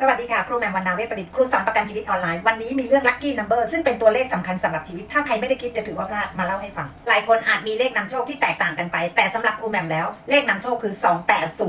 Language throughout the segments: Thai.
สวัสดีค่ะ ครูแหม่มวรรณาเวชประดิษฐ์ครูสอนประกันชีวิตออนไลน์ วันนี้มีเรื่องลัคกี้นัมเบอร์ซึ่งเป็นตัวเลขสำคัญสำหรับชีวิต ถ้าใครไม่ได้คิดจะถือว่าพลาดมาเล่าให้ฟัง หลายคนอาจมีเลขนำโชคที่แตกต่างกันไป แต่สำหรับครูแหม่มแล้ว เลขนำโชคคือ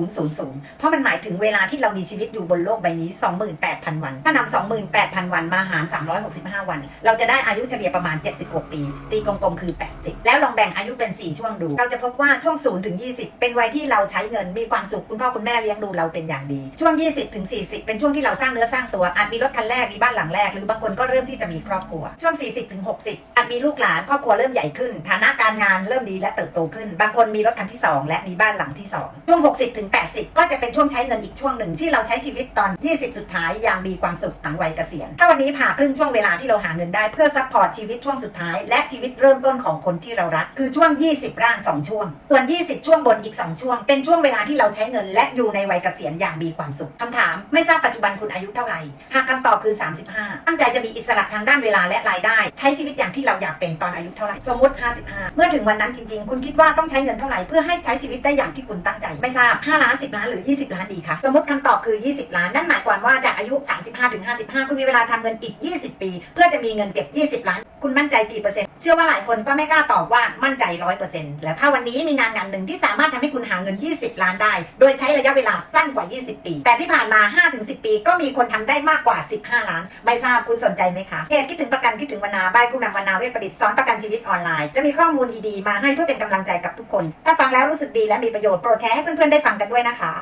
28000 เพราะมันหมายถึงเวลาที่เรามีชีวิตอยู่บนโลกใบนี้ 28,000 วัน ถ้านำ28,000 วันมาหาร 365 วัน เราจะได้อายุเฉลี่ยประมาณ 76 ปี ตีกลมๆคือ 80 แล้วลองแบ่งอายุเป็น 4 ช่วงดู เราจะพบว่าช่วง0ถึง20 เป็นวัยที่เราใช้เงินมีความสุขคุณพ่อคุณแม่เลี้ยงดูเราเป็นอย่างดี ช่วง 20ถึง40 เป็นช่วงที่เราสร้างเนื้อสร้างตัวอาจมีรถคันแรกมีบ้านหลังแรกหรือบางคนก็เริ่มที่จะมีครอบครัว ช่วง 40ถึง60อาจมีลูกหลานครอบครัวเริ่มใหญ่ขึ้น ฐานะการงานเริ่มดีและเติบโตขึ้น บางคนมีรถคันที่ 2 และมีบ้านหลังที่ 2 ช่วง 60ถึง80ก็จะเป็นช่วงใช้เงินอีกช่วงหนึ่งที่เราใช้ชีวิตตอน 20 สุดท้ายอย่างมีความสุขหลังวัยเกษียณถ้าวันนี้ผ่าครึ่งช่วงเวลาที่เราหาเงินได้เพื่อซัพพอร์ตชีวิตช่วงสุดท้าย และชีวิตเริ่มต้นของคนที่เรารัก คือช่วง 20 ร่าง 2 ช่วง ส่วน 20 ช่วงบนอีก 2 ช่วง เป็นช่วงเวลาที่เราใช้เงิน และอยู่ในวัยเกษียณอย่างมีความสุขคำถามไม่ทราบปัจจุบันคุณอายุเท่าไหร่ หากคำตอบคือ 35 ตั้งใจจะมีอิสระทางด้านเวลาและรายได้ ใช้ชีวิตอย่างที่เราอยากเป็นตอนอายุเท่าไหร่ สมมติ 55 เมื่อถึงวันนั้นจริง ๆ คุณคิดว่าต้องใช้เงินเท่าไหร่เพื่อให้ใช้ชีวิตได้อย่างที่คุณตั้งใจ ไม่ทราบ 5 ล้าน 10 ล้านหรือ 20 ล้านดีคะสมมติคำตอบคือ 20 ล้าน นั่นหมายความว่าจากอายุ 35ถึง55 คุณมีเวลาทำเงินอีก 20 ปี เพื่อจะมีเงินเก็บ 20 ล้าน คุณมั่นใจกี่เปอร์เซ็นต์ เชื่อว่าหลายคนก็ไม่กล้าตอบว่ามั่นใจ100%แล้วถ้าวันนี้มีงานงานหนึ่งที่สามารถทำให้คุณหาเงิน 20 ล้านได้ โดยใช้ระยะเวลาสั้นกว่า 20 ปี แต่ที่ผ่านมา 5-10 ปี ก็มีคนทำได้มากกว่า 15 ล้าน ไม่ทราบคุณสนใจไหมคะเพจคิดถึงประกันคิดถึงวนาบายคุณแม่มวนาเวชประดิษฐ์สอนประกันชีวิตออนไลน์ จะมีข้อมูลดีๆมาให้เพื่อเป็นกำลังใจกับทุกคน ถ้าฟังแล้วรู้สึกดีและมีประโยชน์โปรดแชร์ให้เพื่อนๆได้ฟังกันด้วยนะคะ